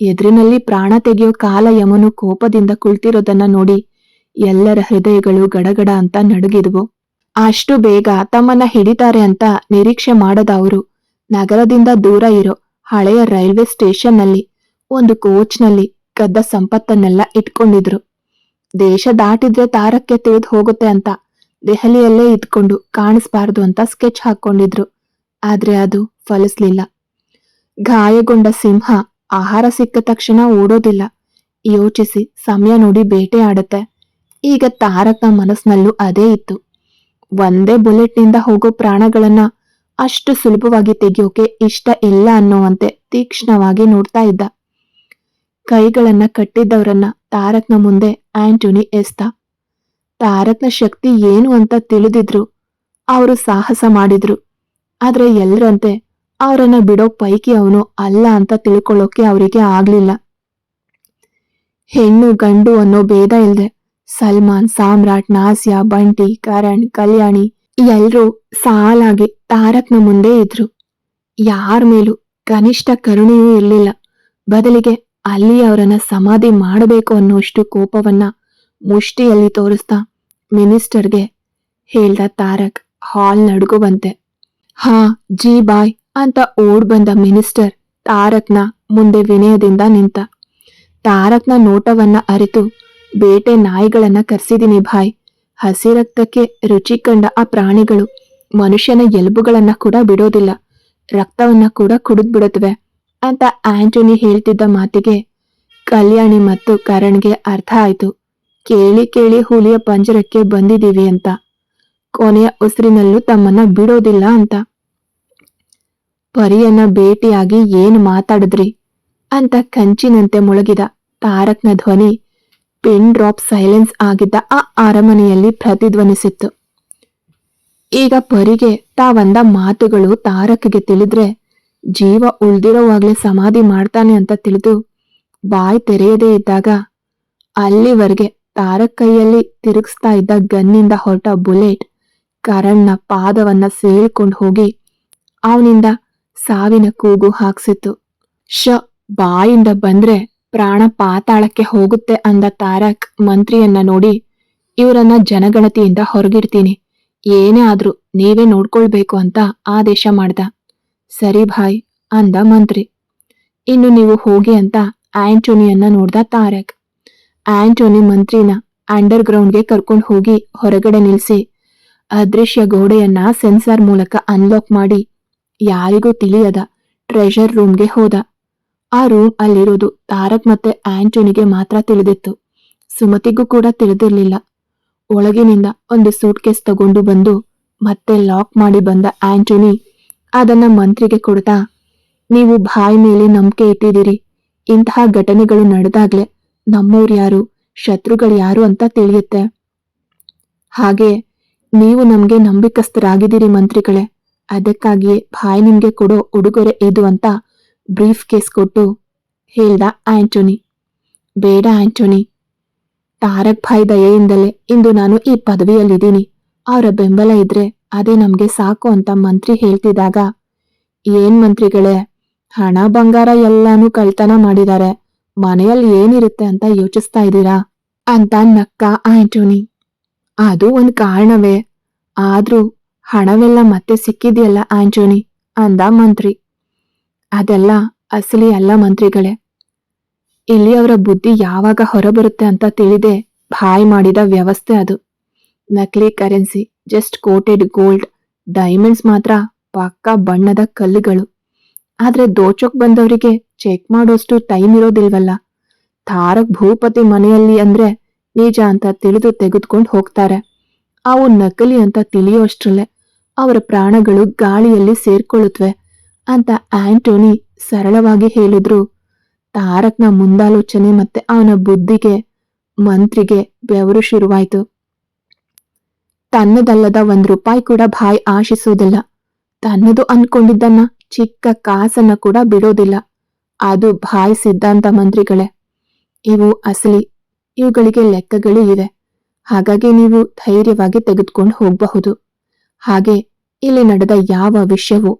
ಎದುರಿನಲ್ಲಿ ಪ್ರಾಣ ತೆಗೆಯೋ ಕಾಲ ಯಮನು ಕೋಪದಿಂದ ಕುಳಿತಿರೋದನ್ನ ನೋಡಿ ಎಲ್ಲರ ಹೃದಯಗಳು ಗಡಗಡ ಅಂತ ನಡುಗಿದ್ವು. ಅಷ್ಟು ಬೇಗ ತಮ್ಮನ್ನ ಹಿಡಿತಾರೆ ಅಂತ ನಿರೀಕ್ಷೆ ಮಾಡದ ಅವರು. ನಗರದಿಂದ ದೂರ ಇರೋ ಹಳೆಯ ರೈಲ್ವೆ ಸ್ಟೇಷನ್ನಲ್ಲಿ, ಒಂದು ಕೋಚ್ನಲ್ಲಿ ಕದ್ದ ಸಂಪತ್ತನ್ನೆಲ್ಲ ಇಟ್ಕೊಂಡಿದ್ರು. ದೇಶ ದಾಟಿದ್ರೆ ತಾರಕ್ಕೆ ತಿಳಿದು ಹೋಗುತ್ತೆ ಅಂತ ದೆಹಲಿಯಲ್ಲೇ ಇದ್ಕೊಂಡು ಕಾಣಿಸ್ಬಾರ್ದು ಅಂತ ಸ್ಕೆಚ್ ಹಾಕೊಂಡಿದ್ರು. ಆದ್ರೆ ಅದು ಫಲಿಸ್ಲಿಲ್ಲ. ಗಾಯಗೊಂಡ ಸಿಂಹ ಆಹಾರ ಸಿಕ್ಕ ತಕ್ಷಣ ಓಡೋದಿಲ್ಲ. ಯೋಚಿಸಿ, ಸಮಯ ನೋಡಿ ಬೇಟೆ ಆಡತ್ತೆ. ಈಗ ತಾರಕ ಮನಸ್ನಲ್ಲೂ ಅದೇ ಇತ್ತು. ಒಂದೇ ಬುಲೆಟ್ನಿಂದ ಹೋಗೋ ಪ್ರಾಣಗಳನ್ನ ಅಷ್ಟು ಸುಲಭವಾಗಿ ತೆಗೆಯೋಕೆ ಇಷ್ಟ ಇಲ್ಲ ಅನ್ನುವಂತೆ ತೀಕ್ಷ್ಣವಾಗಿ ನೋಡ್ತಾ ಇದ್ದ. ಕೈಗಳನ್ನ ಕಟ್ಟಿದ್ದವರನ್ನ ತಾರಕ್ನ ಮುಂದೆ ಆಂಟೋನಿ ಎಸ್ತ. ತಾರಕ್ನ ಶಕ್ತಿ ಏನು ಅಂತ ತಿಳಿದಿದ್ರು. ಅವರು ಸಾಹಸ ಮಾಡಿದ್ರು. ಆದ್ರೆ ಎಲ್ರಂತೆ ಅವರನ್ನ ಬಿಡೋ ಪೈಕಿ ಅವನು ಅಲ್ಲ ಅಂತ ತಿಳ್ಕೊಳ್ಳೋಕೆ ಅವರಿಗೆ ಆಗ್ಲಿಲ್ಲ. ಹೆಣ್ಣು ಗಂಡು ಅನ್ನೋ ಭೇದ ಇಲ್ದೆ ಸಲ್ಮಾನ್, ಸಾಮ್ರಾಟ್, ನಾಸಿಯಾ, ಬಂಟಿ, ಕರಣ್, ಕಲ್ಯಾಣಿ ಎಲ್ರೂ ಸಾಲಾಗಿ ತಾರಕ್ನ ಮುಂದೆ ಇದ್ರು. ಯಾರ ಮೇಲೂ ಕನಿಷ್ಠ ಕರುಣೆಯೂ ಇರ್ಲಿಲ್ಲ. ಬದಲಿಗೆ ಅಲ್ಲಿ ಅವರನ್ನ ಸಮಾಧಿ ಮಾಡಬೇಕು ಅನ್ನೋಷ್ಟು ಕೋಪವನ್ನ ಮುಷ್ಟಿಯಲ್ಲಿ ತೋರಿಸ್ತಾ ಮಿನಿಸ್ಟರ್ಗೆ ಹೇಳ್ದ ತಾರಕ್ ಹಾಲ್ ನಡುಗುವಂತೆ. ಹಾ, ಜಿ ಬಾಯ್ ಅಂತ ಓಡ್ ಬಂದ ಮಿನಿಸ್ಟರ್ ತಾರಕ್ನ ಮುಂದೆ ವಿನಯದಿಂದ ನಿಂತ. ತಾರಕ್ನ ನೋಟವನ್ನ ಅರಿತು ಬೇಟೆ ನಾಯಿಗಳನ್ನ ಕರ್ಸಿದೀನಿ ಬಾಯ್ ಹಸಿರಕ್ತಕ್ಕೆ ರುಚಿ ಕಂಡ ಆ ಪ್ರಾಣಿಗಳು ಮನುಷ್ಯನ ಎಲುಬುಗಳನ್ನ ಕೂಡ ಬಿಡೋದಿಲ್ಲ. ರಕ್ತವನ್ನ ಕೂಡ ಕುಡಿದ್ಬಿಡುತ್ತವೆ ಅಂತ ಆಂಟೋನಿ ಹೇಳ್ತಿದ್ದ ಮಾತಿಗೆ ಕಲ್ಯಾಣಿ ಮತ್ತು ಕರಣ್ಗೆ ಅರ್ಥ ಆಯ್ತು. ಕೇಳಿ ಕೇಳಿ ಹುಲಿಯ ಪಂಜರಕ್ಕೆ ಬಂದಿದೀವಿ ಅಂತ. ಕೊನೆಯ ಉಸಿರಿನಲ್ಲೂ ತಮ್ಮನ್ನ ಬಿಡೋದಿಲ್ಲ ಅಂತ. ಪರಿಯನ್ನ ಭೇಟಿಯಾಗಿ ಏನ್ ಮಾತಾಡಿದ್ರಿ? ಅಂತ ಕಂಚಿನಂತೆ ಮುಳುಗಿದ ತಾರಕ್ನ ಧ್ವನಿ, ಪಿನ್ ಡ್ರಾಪ್ ಸೈಲೆನ್ಸ್ ಆಗಿದ್ದ ಆ ಅರಮನೆಯಲ್ಲಿ ಪ್ರತಿಧ್ವನಿಸಿತ್ತು. ಈಗ ಪರಿಗೆ ತಾವಂದ ಮಾತುಗಳು ತಾರಕ್ಗೆ ತಿಳಿದ್ರೆ ಜೀವ ಉಳ್ದಿರೋವಾಗ್ಲೇ ಸಮಾಧಿ ಮಾಡ್ತಾನೆ ಅಂತ ತಿಳಿದು ಬಾಯ್ ತೆರೆಯದೇ ಇದ್ದಾಗ ಅಲ್ಲಿವರೆಗೆ ತಾರಕ್ ಕೈಯಲ್ಲಿ ತಿರುಗಿಸ್ತಾ ಇದ್ದ ಗನ್ನಿಂದ ಹೊರಟ ಬುಲೆಟ್ ಕರಣ್ನ ಪಾದವನ್ನ ಸೇಳ್ಕೊಂಡು ಹೋಗಿ ಅವನಿಂದ ಸಾವಿನ ಕೂಗು ಹಾಕ್ಸಿತ್ತು. ಶ ಬಾಯಿಂದ ಬಂದ್ರೆ ಪ್ರಾಣ ಪಾತಾಳಕ್ಕೆ ಹೋಗುತ್ತೆ ಅಂದ ತಾರಕ್ ಮಂತ್ರಿಯನ್ನ ನೋಡಿ, ಇವರನ್ನ ಜನಗಣತಿಯಿಂದ ಹೊರಗಿಡ್ತೀನಿ. ಏನೇ ಆದ್ರೂ ನೀವೇ ನೋಡ್ಕೊಳ್ಬೇಕು ಅಂತ ಆದೇಶ ಮಾಡ್ದ. ಸರಿ ಭಾಯ್ ಅಂದ ಮಂತ್ರಿ. ಇನ್ನು ನೀವು ಹೋಗಿ ಅಂತ ಆಂಟೋನಿಯನ್ನ ನೋಡ್ದ ತಾರಕ್. ಆಂಟೋನಿ ಮಂತ್ರಿನ ಅಂಡರ್ ಗ್ರೌಂಡ್ಗೆ ಕರ್ಕೊಂಡು ಹೋಗಿ ಹೊರಗಡೆ ನಿಲ್ಸಿ ಅದೃಶ್ಯ ಗೋಡೆಯನ್ನ ಸೆನ್ಸಾರ್ ಮೂಲಕ ಅನ್ಲಾಕ್ ಮಾಡಿ. ಯಾರಿಗೂ ತಿಳಿಯದ ಟ್ರೆಷರ್ ರೂಮ್ಗೆ ಹೋದ. ಆ ರೂಮ್ ಅಲ್ಲಿರೋದು ತಾರಕ್ ಮತ್ತೆ ಆಂಟೋನಿಗೆ ಮಾತ್ರ ತಿಳಿದಿತ್ತು. ಸುಮತಿಗೂ ಕೂಡ ತಿಳಿದಿರಲಿಲ್ಲ. ಒಳಗಿನಿಂದ ಒಂದು ಸೂಟ್ ಕೇಸ್ ತಗೊಂಡು ಬಂದು ಮತ್ತೆ ಲಾಕ್ ಮಾಡಿ ಬಂದ ಆಂಟೋನಿ ಅದನ್ನ ಮಂತ್ರಿಗೆ ಕೊಡ್ತಾ ನೀವು ಬಾಯಿ ಮೇಲೆ ನಂಬಿಕೆ ಇಟ್ಟಿದ್ದೀರಿ. ಇಂತಹ ಘಟನೆಗಳು ನಡೆದಾಗ್ಲೇ ನಮ್ಮವ್ರು ಯಾರು, ಶತ್ರುಗಳು ಯಾರು ಅಂತ ತಿಳಿಯುತ್ತೆ. ಹಾಗೆ ನೀವು ನಮ್ಗೆ ನಂಬಿಕಸ್ಥರಾಗಿದ್ದೀರಿ ಮಂತ್ರಿಗಳೇ. ಅದಕ್ಕಾಗಿಯೇ ಭಾಯ್ ನಿಮ್ಗೆ ಕೊಡೋ ಉಡುಗೊರೆ ಇದು ಅಂತ ಬ್ರೀಫ್ ಕೇಸ್ ಕೊಟ್ಟು ಹೇಳ್ದ ಆಂಟೋನಿ. ಬೇಡ ಆಂಟೋನಿ. ತಾರಕ್ ಭಾಯ್ ದಯೆಯಿಂದಲೇ ಇಂದು ನಾನು ಈ ಪದವಿಯಲ್ಲಿದ್ದೀನಿ. ಅವರ ಬೆಂಬಲ ಇದ್ರೆ ಅದೇ ನಮ್ಗೆ ಸಾಕು ಅಂತ ಮಂತ್ರಿ ಹೇಳ್ತಿದ್ದಾಗ, ಏನ್ ಮಂತ್ರಿಗಳೇ, ಹಣ ಬಂಗಾರ ಎಲ್ಲಾನು ಕಳ್ತನ ಮಾಡಿದ್ದಾರೆ. ಮನೆಯಲ್ಲಿ ಏನಿರುತ್ತೆ ಅಂತ ಯೋಚಿಸ್ತಾ ಇದ್ದೀರಾ? ಅಂತ ನಕ್ಕ ಆಂಟೋನಿ. ಅದು ಒಂದ್ ಕಾರಣವೇ. ಆದ್ರೂ ಹಣವೆಲ್ಲ ಮತ್ತೆ ಸಿಕ್ಕಿದೆಯಲ್ಲ ಆಂಟೋನಿ ಅಂದ ಮಂತ್ರಿ. ಅದೆಲ್ಲ ಅಸಲಿ ಅಲ್ಲ ಮಂತ್ರಿಗಳೇ. ಇಲ್ಲಿ ಅವರ ಬುದ್ಧಿ ಯಾವಾಗ ಹೊರಬರುತ್ತೆ ಅಂತ ತಿಳಿದೆ ಭಾಯ್ ಮಾಡಿದ ವ್ಯವಸ್ಥೆ ಅದು. ನಕಲಿ currency, just coated gold, diamonds ಮಾತ್ರ ಪಕ್ಕ ಬಣ್ಣದ ಕಲ್ಲುಗಳು. ಆದ್ರೆ ದೋಚೋಕ್ ಬಂದವರಿಗೆ ಚೆಕ್ ಮಾಡೋಷ್ಟು ಟೈಮ್ ಇರೋದಿಲ್ವಲ್ಲ. ತಾರಕ್ ಭೂಪತಿ ಮನೆಯಲ್ಲಿ ಅಂದ್ರೆ ನಿಜ ಅಂತ ತಿಳಿದು ತೆಗೆದುಕೊಂಡು ಹೋಗ್ತಾರೆ. ಅವು ನಕಲಿ ಅಂತ ತಿಳಿಯೋಷ್ಟ್ರಲ್ಲೇ ಅವರ ಪ್ರಾಣಗಳು ಗಾಳಿಯಲ್ಲಿ ಸೇರ್ಕೊಳ್ಳುತ್ತವೆ ಅಂತ ಆಂಟೋನಿ ಸರಳವಾಗಿ ಹೇಳಿದ್ರು. ತಾರಕ್ನ ಮುಂದಾಲೋಚನೆ ಮತ್ತೆ ಅವನ ಬುದ್ಧಿಗೆ, ಮಂತ್ರಿಗೆ ಬೆವರು ಶುರುವಾಯಿತು. ತನ್ನದಲ್ಲದ ಒಂದ್ ರೂಪಾಯಿ ಕೂಡ ಬಾಯಿ ಆಶಿಸೋದಿಲ್ಲ ತನ್ನದು ಅನ್ಕೊಂಡಿದ್ದನ್ನ ಚಿಕ್ಕ ಕಾಸನ್ನ ಕೂಡ ಬಿಡೋದಿಲ್ಲ. ಅದು ಭಾಯ್ ಸಿದ್ಧಾಂತ ಮಂತ್ರಿಗಳೇ. ಇವು ಅಸಲಿ ಇವುಗಳಿಗೆ ಲೆಕ್ಕಗಳು ಇವೆ. ಹಾಗಾಗಿ ನೀವು ಧೈರ್ಯವಾಗಿ ತೆಗೆದುಕೊಂಡು ಹೋಗಬಹುದು. ಹಾಗೆ ಇಲ್ಲಿ ನಡೆದ ಯಾವ ವಿಷಯವೂ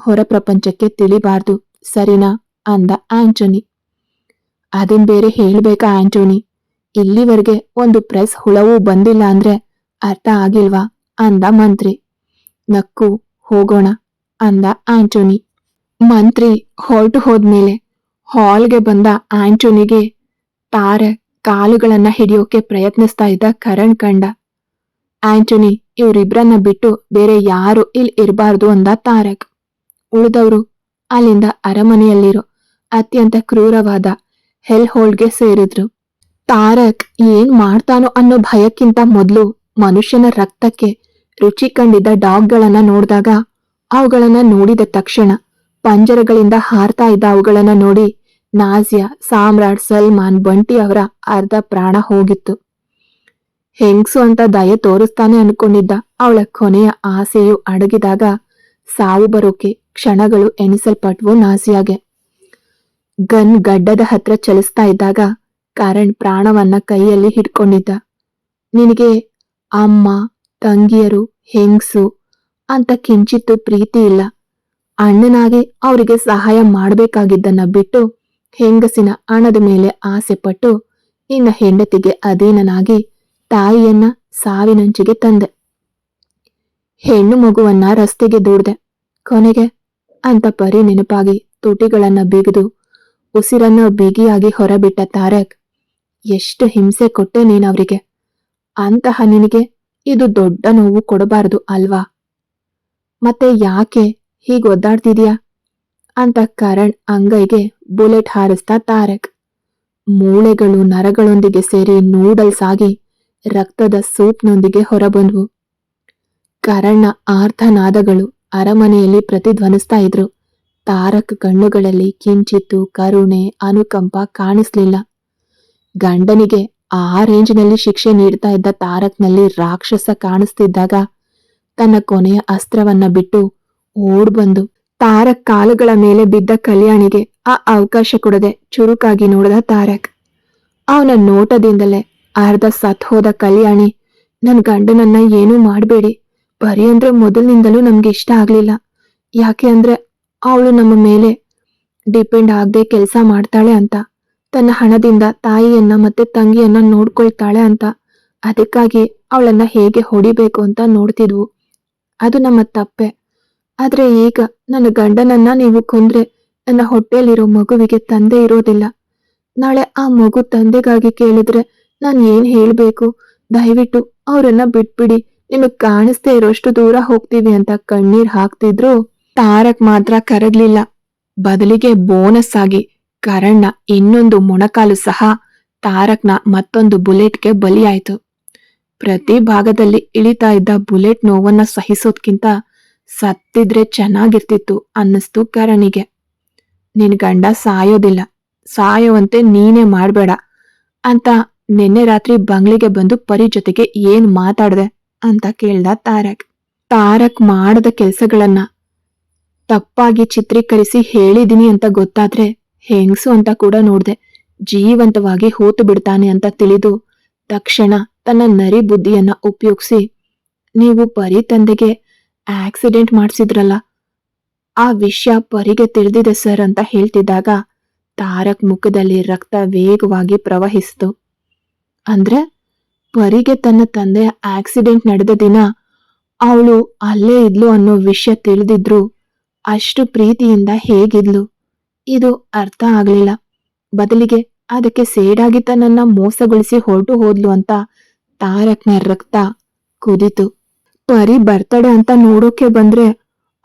ಹೊರ ಪ್ರಪಂಚಕ್ಕೆ ತಿಳಿಬಾರ್ದು, ಸರಿನಾ? ಅಂದ ಆಂಟೋನಿ. ಅದನ್ ಬೇರೆ ಹೇಳ್ಬೇಕಾ ಆಂಟೋನಿ? ಇಲ್ಲಿವರೆಗೆ ಒಂದು ಪ್ರೆಸ್ ಹುಳವೂ ಬಂದಿಲ್ಲ ಅಂದ್ರೆ ಅರ್ಥ ಆಗಿಲ್ವಾ? ಅಂದ ಮಂತ್ರಿ. ನಕ್ಕು ಹೋಗೋಣ, ಅಂದ ಆಂಟೋನಿ. ಮಂತ್ರಿ ಹೊರಟು ಹೋದ್ಮೇಲೆ ಹಾಲ್ಗೆ ಬಂದ ಆಂಟೋನಿಗೆ ತಾರೆ ಕಾಲುಗಳನ್ನ ಹಿಡಿಯೋಕೆ ಪ್ರಯತ್ನಿಸ್ತಾ ಇದ್ದ ಕರಣ್ ಕಂಡ. ಆಂಟೋನಿ ಇವರಿಬ್ರನ್ನ ಬಿಟ್ಟು ಬೇರೆ ಯಾರು ಇಲ್ಲಿ ಇರಬಾರ್ದು ಅಂದ ತಾರಕ್. ಉಳಿದವರು ಅಲ್ಲಿಂದ ಅರಮನೆಯಲ್ಲಿರೋ ಅತ್ಯಂತ ಕ್ರೂರವಾದ ಹೆಲ್ ಹೋಲ್ಡ್ಗೆ ಸೇರಿದ್ರು. ತಾರಕ್ ಏನ್ ಮಾಡ್ತಾನೋ ಅನ್ನೋ ಭಯಕ್ಕಿಂತ ಮೊದಲು ಮನುಷ್ಯನ ರಕ್ತಕ್ಕೆ ರುಚಿ ಕಂಡಿದ್ದ ಡಾಗ್ಗಳನ್ನ ನೋಡಿದಾಗ ಅವುಗಳನ್ನ ನೋಡಿದ ತಕ್ಷಣ ಪಂಜರಗಳಿಂದ ಹಾರ್ತಾ ಇದ್ದ ಅವುಗಳನ್ನ ನೋಡಿ ನಾಜಿಯಾ ಸಾಮ್ರಾಟ್ ಸಲ್ಮಾನ್ ಬಂಟಿ ಅವರ ಅರ್ಧ ಪ್ರಾಣ ಹೋಗಿತ್ತು. ಹೆಂಗ್ಸು ಅಂತ ದಯ ತೋರಿಸ್ತಾನೆ ಅನ್ಕೊಂಡಿದ್ದ ಅವಳ ಕೊನೆಯ ಆಸೆಯು ಅಡಗಿದಾಗ ಸಾವು ಬರೋಕೆ ಕ್ಷಣಗಳು ಎಣಿಸಲ್ಪಟ್ವು ನಾಸಿಯಾಗೆ ಗನ್ ಗಡ್ಡದ ಹತ್ರ ಚಲಿಸ್ತಾ ಇದ್ದಾಗ ಕರಣ್ ಪ್ರಾಣವನ್ನ ಕೈಯಲ್ಲಿ ಹಿಡ್ಕೊಂಡಿದ್ದ. ನಿನಗೆ ಅಮ್ಮ, ತಂಗಿಯರು, ಹೆಂಗ್ಸು ಅಂತ ಕಿಂಚಿತ್ತು ಪ್ರೀತಿ ಇಲ್ಲ. ಅಣ್ಣನಾಗಿ ಅವರಿಗೆ ಸಹಾಯ ಮಾಡಬೇಕಾಗಿದ್ದನ್ನ ಬಿಟ್ಟು ಹೆಂಗಸಿನ ಹಣದ ಮೇಲೆ ಆಸೆ ಪಟ್ಟು ಇನ್ನ ಹೆಂಡತಿಗೆ ಅಧೀನನಾಗಿ ತಾಯಿಯನ್ನ ಸಾವಿನಂಚಿಗೆ ತಂದೆ. ಹೆಣ್ಣು ಮಗುವನ್ನ ರಸ್ತೆಗೆ ದೂಡ್ದೆ. ಕೊನೆಗೆ ಅಂತ ಪರಿ ನೆನಪಾಗಿ ತುಟಿಗಳನ್ನ ಬಿಗಿದು ಉಸಿರನ್ನ ಬಿಗಿಯಾಗಿ ಹೊರಬಿಟ್ಟ ತಾರಕ್, ಎಷ್ಟು ಹಿಂಸೆ ಕೊಟ್ಟೆ ನೀನವರಿಗೆ. ಅಂತಹ ನಿನಗೆ ಇದು ದೊಡ್ಡ ನೋವು ಕೊಡಬಾರದು ಅಲ್ವಾ? ಮತ್ತೆ ಯಾಕೆ ಹೀಗೆ ಒದ್ದಾಡ್ತಿದ್ಯಾ? ಅಂತ ಕರಣ್ ಅಂಗೈಗೆ ಬುಲೆಟ್ ಹಾರಿಸ್ತಾ ತಾರಕ್. ಮೂಳೆಗಳು ನರಗಳೊಂದಿಗೆ ಸೇರಿ ನೂಡಲ್ಸ್ ಆಗಿ ರಕ್ತದ ಸೂಪ್ನೊಂದಿಗೆ ಹೊರಬಂದ್ವು. ಕರಣ್ನ ಆರ್ಥನಾದಗಳು ಅರಮನೆಯಲ್ಲಿ ಪ್ರತಿಧ್ವನಿಸ್ತಾ ಇದ್ರು. ತಾರಕ್ ಕಣ್ಣುಗಳಲ್ಲಿ ಕಿಂಚಿತ್ತು ಕರುಣೆ ಅನುಕಂಪ ಕಾಣಿಸ್ಲಿಲ್ಲ. ಗಂಡನಿಗೆ ಆ ರೇಂಜ್ನಲ್ಲಿ ಶಿಕ್ಷೆ ನೀಡ್ತಾ ಇದ್ದ ತಾರಕ್ನಲ್ಲಿ ರಾಕ್ಷಸ ಕಾಣಿಸ್ತಿದ್ದಾಗ ತನ್ನ ಕೊನೆಯ ಅಸ್ತ್ರವನ್ನ ಬಿಟ್ಟು ಓಡ್ ಬಂದು ತಾರಕ್ ಕಾಲುಗಳ ಮೇಲೆ ಬಿದ್ದ ಕಲ್ಯಾಣಿಗೆ ಆ ಅವಕಾಶ ಕೊಡದೆ ಚುರುಕಾಗಿ ನೋಡಿದ ತಾರಕ್. ಅವನ ನೋಟದಿಂದಲೇ ಅರ್ಧ ಸತ್ ಹೋದ ಕಲ್ಯಾಣಿ, ನನ್ ಗಂಡನನ್ನ ಏನೂ ಮಾಡಬೇಡಿ. ಬರಿ ಅಂದ್ರೆ ಮೊದಲಿನಿಂದಲೂ ನಮ್ಗೆ ಇಷ್ಟ ಆಗ್ಲಿಲ್ಲ. ಯಾಕೆ ಅಂದ್ರೆ ಅವಳು ನಮ್ಮ ಮೇಲೆ ಡಿಪೆಂಡ್ ಆಗದೆ ಕೆಲಸ ಮಾಡ್ತಾಳೆ ಅಂತ. ತನ್ನ ಹಣದಿಂದ ತಾಯಿಯನ್ನ ಮತ್ತೆ ತಂಗಿಯನ್ನ ನೋಡ್ಕೊಳ್ತಾಳೆ ಅಂತ. ಅದಕ್ಕಾಗಿ ಅವಳನ್ನ ಹೇಗೆ ಹೊಡಿಬೇಕು ಅಂತ ನೋಡ್ತಿದ್ವು. ಅದು ನಮ್ಮ ತಪ್ಪೆ. ಆದ್ರೆ ಈಗ ನನ್ನ ಗಂಡನನ್ನ ನೀವು ಕೊಂದ್ರೆ ನನ್ನ ಹೊಟ್ಟೆಯಲ್ಲಿರೋ ಮಗುವಿಗೆ ತಂದೆ ಇರೋದಿಲ್ಲ. ನಾಳೆ ಆ ಮಗು ತಂದೆಗಾಗಿ ಕೇಳಿದ್ರೆ ನಾನು ಏನ್ ಹೇಳ್ಬೇಕು? ದಯವಿಟ್ಟು ಅವರನ್ನ ಬಿಟ್ಬಿಡಿ. ನಿಮಗ್ ಕಾಣಿಸ್ತೇ ಇರೋಷ್ಟು ದೂರ ಹೋಗ್ತೀವಿ ಅಂತ ಕಣ್ಣೀರ್ ಹಾಕ್ತಿದ್ರು. ತಾರಕ್ ಮಾತ್ರ ಕರಗ್ಲಿಲ್ಲ. ಬದಲಿಗೆ ಬೋನಸ್ ಆಗಿ ಕರಣ್ನ ಇನ್ನೊಂದು ಮೊಣಕಾಲು ಸಹ ತಾರಕ್ನ ಮತ್ತೊಂದು ಬುಲೆಟ್ಗೆ ಬಲಿಯಾಯ್ತು. ಪ್ರತಿ ಭಾಗದಲ್ಲಿ ಇಳಿತಾ ಇದ್ದ ಬುಲೆಟ್ ನೋವನ್ನ ಸಹಿಸೋದ್ಕಿಂತ ಸತ್ತಿದ್ರೆ ಚೆನ್ನಾಗಿರ್ತಿತ್ತು ಅನ್ನಿಸ್ತು ಕರಣಿಗೆ ನಿನ್ ಗಂಡ ಸಾಯೋದಿಲ್ಲ. ಸಾಯೋವಂತೆ ನೀನೇ ಮಾಡ್ಬೇಡ. ಅಂತ ನಿನ್ನೆ ರಾತ್ರಿ ಬಂಗ್ಲಿಗೆ ಬಂದು ಪರಿ ಜೊತೆಗೆ ಏನ್ ಮಾತಾಡ್ದೆ ಅಂತ ಕೇಳ್ದ ತಾರಕ್. ತಾರಕ್ ಮಾಡದ ಕೆಲ್ಸಗಳನ್ನ ತಪ್ಪಾಗಿ ಚಿತ್ರೀಕರಿಸಿ ಹೇಳಿದೀನಿ ಅಂತ ಗೊತ್ತಾದ್ರೆ ಹೆಂಗ್ಸು ಅಂತ ಕೂಡ ನೋಡ್ದೆ. ಜೀವಂತವಾಗಿ ಹೋತು ಬಿಡ್ತಾನೆ ಅಂತ ತಿಳಿದು ತಕ್ಷಣ ತನ್ನ ನರಿ ಬುದ್ಧಿಯನ್ನ ಉಪಯೋಗಿಸಿ, ನೀವು ಪರಿ ತಂದೆಗೆ ಆಕ್ಸಿಡೆಂಟ್ ಮಾಡಿಸಿದ್ರಲ್ಲ. ಆ ವಿಷಯ ಪರಿಗೆ ತಿಳಿದಿದೆ ಸರ್ ಅಂತ ಹೇಳ್ತಿದ್ದಾಗ ತಾರಕ್ ಮುಖದಲ್ಲಿ ರಕ್ತ ವೇಗವಾಗಿ ಪ್ರವಹಿಸಿತು. ಅಂದ್ರೆ ಪರಿಗೆ ತನ್ನ ತಂದೆ ಆಕ್ಸಿಡೆಂಟ್ ನಡೆದ ದಿನ ಅವಳು ಅಲ್ಲೇ ಇದ್ಲು ಅನ್ನೋ ವಿಷಯ ತಿಳಿದಿದ್ರು. ಅಷ್ಟು ಪ್ರೀತಿಯಿಂದ ಹೇಗಿದ್ಲು? ಇದು ಅರ್ಥ ಆಗಲಿಲ್ಲ. ಬದಲಿಗೆ ಅದಕ್ಕೆ ಸೇಡಾಗಿ ತನ್ನನ್ನ ಮೋಸಗೊಳಿಸಿ ಹೊರಟು ಹೋದ್ಲು ಅಂತ ತಾರಕ್ನ ರಕ್ತ ಕುದಿತು. ಪರಿ ಬರ್ತಡೆ ಅಂತ ನೋಡೋಕೆ ಬಂದ್ರೆ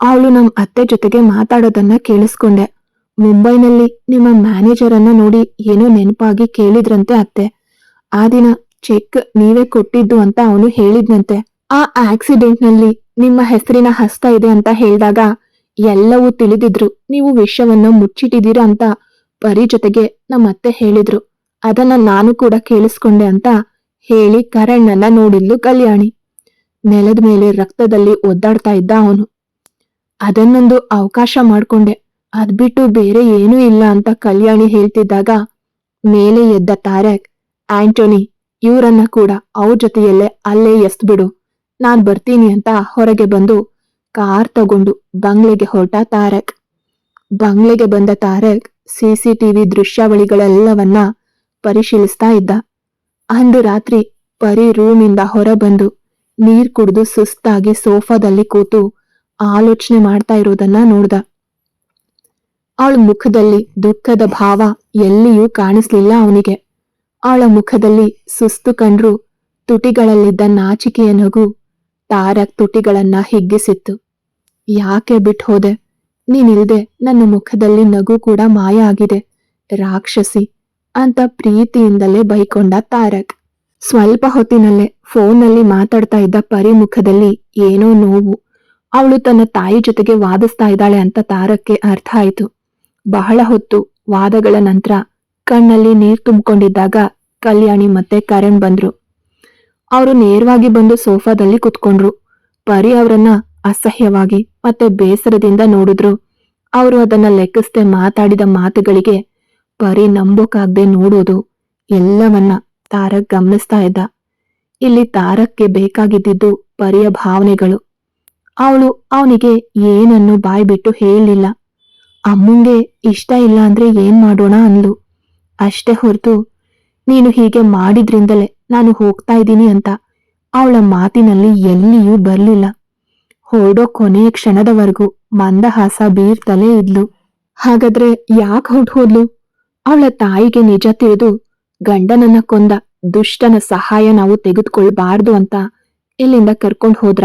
ಅವಳು ನಮ್ ಅತ್ತೆ ಜೊತೆಗೆ ಮಾತಾಡೋದನ್ನ ಕೇಳಿಸ್ಕೊಂಡೆ. ಮುಂಬೈನಲ್ಲಿ ನಿಮ್ಮ ಮ್ಯಾನೇಜರ್ ಅನ್ನ ನೋಡಿ ಏನೋ ನೆನಪಾಗಿ ಕೇಳಿದ್ರಂತೆ ಅತ್ತೆ. ಆ ದಿನ ಚೆಕ್ ನೀವೇ ಕೊಟ್ಟಿದ್ದು ಅಂತ ಅವನು ಹೇಳಿದ್ನಂತೆ. ಆ ಆಕ್ಸಿಡೆಂಟ್ನಲ್ಲಿ ನಿಮ್ಮ ಹೆಸರಿನ ಹಸ್ತ ಇದೆ ಅಂತ ಹೇಳಿದಾಗ ಎಲ್ಲವೂ ತಿಳಿದಿದ್ರು. ನೀವು ವಿಷಯವನ್ನ ಮುಚ್ಚಿಟ್ಟಿದ್ದೀರಾ ಅಂತ ಪರಿ ಜೊತೆಗೆ ನಮ್ಮತ್ತೆ ಹೇಳಿದ್ರು. ಅದನ್ನ ನಾನು ಕೂಡ ಕೇಳಿಸ್ಕೊಂಡೆ ಅಂತ ಹೇಳಿ ಕರಣನ್ನ ನೋಡಿದ್ಲು ಕಲ್ಯಾಣಿ. ನೆಲದ ಮೇಲೆ ರಕ್ತದಲ್ಲಿ ಒದ್ದಾಡ್ತಾ ಇದ್ದ ಅವನು. ಅದನ್ನೊಂದು ಅವಕಾಶ ಮಾಡ್ಕೊಂಡೆ. ಅದ್ಬಿಟ್ಟು ಬೇರೆ ಏನೂ ಇಲ್ಲ ಅಂತ ಕಲ್ಯಾಣಿ ಹೇಳ್ತಿದ್ದಾಗ ಮೇಲೆ ಎದ್ದ ತಾರಕ್ ಆಂಟೋನಿ, ಇವರನ್ನ ಕೂಡ ಅವ್ರ ಜೊತೆಯಲ್ಲೇ ಅಲ್ಲೇ ಎಸ್ದ್ಬಿಡು. ನಾನ್ ಬರ್ತೀನಿ ಅಂತ ಹೊರಗೆ ಬಂದು ಕಾರ್ ತಗೊಂಡು ಬಂಗ್ಲೆಗೆ ಹೊರಟ ತಾರಕ್ ಬಂಗ್ಲೆಗೆ ಬಂದ ತಾರಕ್ ಸಿಸಿಟಿವಿ ದೃಶ್ಯಾವಳಿಗಳೆಲ್ಲವನ್ನ ಪರಿಶೀಲಿಸ್ತಾ ಇದ್ದ. ಅಂದು ರಾತ್ರಿ ಪರಿ ರೂಮಿಂದ ಹೊರಬಂದು ನೀರ್ ಕುಡಿದು ಸುಸ್ತಾಗಿ ಸೋಫಾದಲ್ಲಿ ಕೂತು ಆಲೋಚನೆ ಮಾಡ್ತಾ ಇರೋದನ್ನ ನೋಡ್ದ. ಅವಳ ಮುಖದಲ್ಲಿ ದುಃಖದ ಭಾವ ಎಲ್ಲಿಯೂ ಕಾಣಿಸ್ಲಿಲ್ಲ ಅವನಿಗೆ. ಅವಳ ಮುಖದಲ್ಲಿ ಸುಸ್ತು ಕಂಡ್ರು ತುಟಿಗಳಲ್ಲಿದ್ದ ನಾಚಿಕೆಯ ನಗು ತಾರಕ್ ತುಟಿಗಳನ್ನ ಹಿಗ್ಗಿಸಿತ್ತು. ಯಾಕೆ ಬಿಟ್ಟು ಹೋದೆ? ನೀನಿಲ್ದೆ ನನ್ನ ಮುಖದಲ್ಲಿ ನಗು ಕೂಡ ಮಾಯ ಆಗಿದೆ. ರಾಕ್ಷಸಿ ಅಂತ ಪ್ರೀತಿಯಿಂದಲೇ ಬೈಕೊಂಡ ತಾರಕ್. ಸ್ವಲ್ಪ ಹೊತ್ತಿನಲ್ಲೇ ಫೋನ್ನಲ್ಲಿ ಮಾತಾಡ್ತಾ ಇದ್ದ ಪರಿ ಮುಖದಲ್ಲಿ ಏನೋ ನೋವು. ಅವಳು ತನ್ನ ತಾಯಿ ಜೊತೆಗೆ ವಾದಿಸ್ತಾ ಇದ್ದಾಳೆ ಅಂತ ತಾರಕ್ಕೆ ಅರ್ಥ ಆಯಿತು. ಬಹಳ ಹೊತ್ತು ವಾದಗಳ ನಂತರ ಕಣ್ಣಲ್ಲಿ ನೀರು ತುಂಬಿಕೊಂಡಿದ್ದಾಗ ಕಲ್ಯಾಣಿ ಮತ್ತೆ ಕರಣ್ ಬಂದ್ರು. ಅವರು ನೇರವಾಗಿ ಬಂದು ಸೋಫಾದಲ್ಲಿ ಕುತ್ಕೊಂಡ್ರು. ಪರಿ ಅವರನ್ನ ಅಸಹ್ಯವಾಗಿ ಮತ್ತೆ ಬೇಸರದಿಂದ ನೋಡಿದ್ರು. ಅವರು ಅದನ್ನ ಲೆಕ್ಕಿಸದೆ ಮಾತಾಡಿದ ಮಾತುಗಳಿಗೆ ಪರಿ ನಂಬೋಕಾಗ್ದೆ ನೋಡೋದು ಎಲ್ಲವನ್ನ ತಾರಕ್ ಗಮನಿಸ್ತಾ ಇದ್ದ. ಇಲ್ಲಿ ತಾರಕ್ಕೆ ಬೇಕಾಗಿದ್ದಿದ್ದು ಪರಿಯ ಭಾವನೆಗಳು. ಅವಳು ಅವನಿಗೆ ಏನನ್ನು ಬಾಯ್ಬಿಟ್ಟು ಹೇಳಲಿಲ್ಲ. ಅಮ್ಮಂಗೆ ಇಷ್ಟ ಇಲ್ಲ ಅಂದ್ರೆ ಏನ್ ಮಾಡೋಣ ಅಂದ್ಲು. ಅಷ್ಟೇ ಹೊರತು, ನೀನು ಹೀಗೆ ಮಾಡಿದ್ರಿಂದಲೇ ನಾನು ಹೋಗ್ತಾ ಇದ್ದೀನಿ ಅಂತ ಅವಳ ಮಾತಿನಲ್ಲಿ ಎಲ್ಲಿಯೂ ಬರ್ಲಿಲ್ಲ. ಹೊರಡೋ ಕೊನೆಯ ಕ್ಷಣದವರೆಗೂ ಮಂದಹಾಸ ಬೀರ್ತಲೇ ಇದ್ಲು. ಹಾಗಾದ್ರೆ ಯಾಕೆ ಹೊರಟು ಹೋದ್ಲು? ಅವಳ ತಾಯಿಗೆ ನಿಜ ತಿಳಿದು ಗಂಡನನ್ನ ಕೊಂದ ದುಷ್ಟನ ಸಹಾಯ ನಾವು ತೆಗೆದುಕೊಳ್ಬಾರ್ದು ಅಂತ ಇಲ್ಲಿಂದ ಕರ್ಕೊಂಡ್ ಹೋದ್ರ?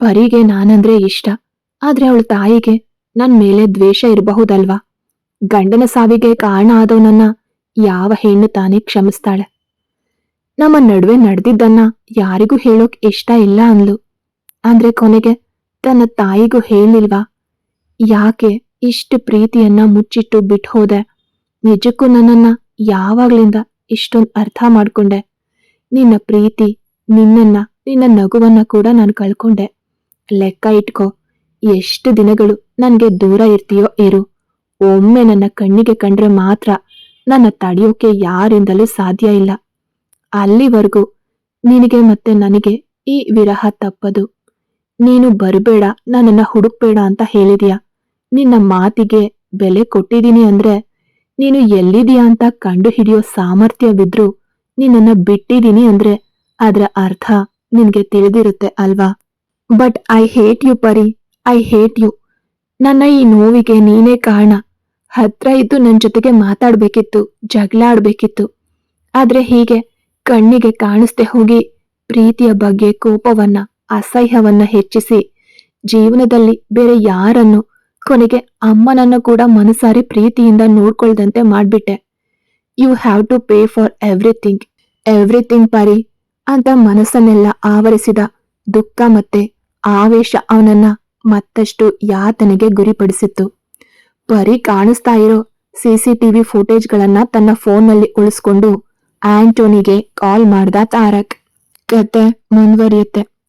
ಪರಿಗೆ ನಾನಂದ್ರೆ ಇಷ್ಟ, ಆದ್ರೆ ಅವಳ ತಾಯಿಗೆ ನನ್ ಮೇಲೆ ದ್ವೇಷ ಇರಬಹುದಲ್ವಾ? ಗಂಡನ ಸಾವಿಗೆ ಕಾರಣ ಆದವನನ್ನ ಯಾವ ಹೆಣ್ಣು ತಾನೇ ಕ್ಷಮಿಸ್ತಾಳೆ? ನಮ್ಮ ನಡುವೆ ನಡೆದಿದ್ದನ್ನ ಯಾರಿಗೂ ಹೇಳೋಕ್ ಇಷ್ಟ ಇಲ್ಲ ಅಂದ್ಲು. ಅಂದ್ರೆ ಕೊನೆಗೆ ತನ್ನ ತಾಯಿಗೂ ಹೇಳಿಲ್ವಾ ಯಾಕೆ ಇಷ್ಟು ಪ್ರೀತಿಯನ್ನ ಮುಚ್ಚಿಟ್ಟು ಬಿಟ್ಟು ಹೋದೆ ನಿಜಕ್ಕೂ ನನ್ನನ್ನ ಯಾವಾಗ್ಲಿಂದ ಇಷ್ಟೊಂದು ಅರ್ಥ ಮಾಡ್ಕೊಂಡೆ. ನಿನ್ನ ಪ್ರೀತಿ, ನಿನ್ನನ್ನ, ನಿನ್ನ ನಗುವನ್ನ ಕೂಡ ನಾನು ಕಳ್ಕೊಂಡೆ. ಲೆಕ್ಕ ಇಟ್ಕೋ, ಎಷ್ಟು ದಿನಗಳು ನನಗೆ ದೂರ ಇರ್ತೀಯೋ ಇರು. ಒಮ್ಮೆ ನನ್ನ ಕಣ್ಣಿಗೆ ಕಂಡ್ರೆ ಮಾತ್ರ ನನ್ನ ತಡೆಯೋಕೆ ಯಾರಿಂದಲೂ ಸಾಧ್ಯ ಇಲ್ಲ. ಅಲ್ಲಿವರೆಗೂ ನಿನಗೆ ಮತ್ತೆ ನನಗೆ ಈ ವಿರಹ ತಪ್ಪದು. ನೀನು ಬರಬೇಡ, ನನ್ನನ್ನ ಹುಡುಕ್ಬೇಡ ಅಂತ ಹೇಳಿದೀಯ? ನಿನ್ನ ಮಾತಿಗೆ ಬೆಲೆ ಕೊಟ್ಟಿದ್ದೀನಿ ಅಂದ್ರೆ ನೀನು ಎಲ್ಲಿದೀಯಾ ಅಂತ ಕಂಡು ಹಿಡಿಯೋ ಸಾಮರ್ಥ್ಯವಿದ್ರು ನಿನ್ನನ್ನ ಬಿಟ್ಟಿದ್ದೀನಿ ಅಂದ್ರೆ ಅದರ ಅರ್ಥ ನಿನ್ಗೆ ತಿಳಿದಿರುತ್ತೆ ಅಲ್ವಾ? But I hate you Pari I hate you ನನ್ನ ಈ ನೋವಿಗೆ ನೀನೇ ಕಾರಣ. ಹತ್ರ ಇದ್ದು ನನ್ನ ಜೊತೆಗೆ ಮಾತಾಡ್ಬೇಕಿತ್ತು, ಜಗಳ ಆಡ್ಬೇಕಿತ್ತು. ಆದ್ರೆ ಹೀಗೆ ಕಣ್ಣಿಗೆ ಕಾಣಿಸ್ದೆ ಹೋಗಿ ಪ್ರೀತಿಯ ಬಗ್ಗೆ ಕೋಪವನ್ನ, ಅಸಹ್ಯವನ್ನ ಹೆಚ್ಚಿಸಿ, ಜೀವನದಲ್ಲಿ ಬೇರೆ ಯಾರನ್ನು ಕೊನೆಗೆ ಅಮ್ಮನನ್ನು ಕೂಡ ಮನಸಾರಿ ಪ್ರೀತಿಯಿಂದ ನೋಡ್ಕೊಳ್ದಂತೆ ಮಾಡ್ಬಿಟ್ಟೆ. You have to pay for everything everything Pari, ಅಂತ ಮನಸ್ಸನ್ನೆಲ್ಲ ಆವರಿಸಿದ ದುಃಖ ಮತ್ತೆ ಆವೇಶ ಅವನನ್ನ ಮತ್ತಷ್ಟು ಯಾತನೆಗೆ ಗುರಿಪಡಿಸಿತ್ತು. ಪರಿ ಕಾಣಿಸ್ತಾ ಇರೋ ಸಿಸಿಟಿವಿ ಫುಟೇಜ್ಗಳನ್ನ ತನ್ನ ಫೋನ್ನಲ್ಲಿ ಉಳಿಸ್ಕೊಂಡು ಆಂಟೋನಿಗೆ ಕಾಲ್ ಮಾಡ್ದ ತಾರಕ್. ಕತೆ ಮುಂದುವರಿಯುತ್ತೆ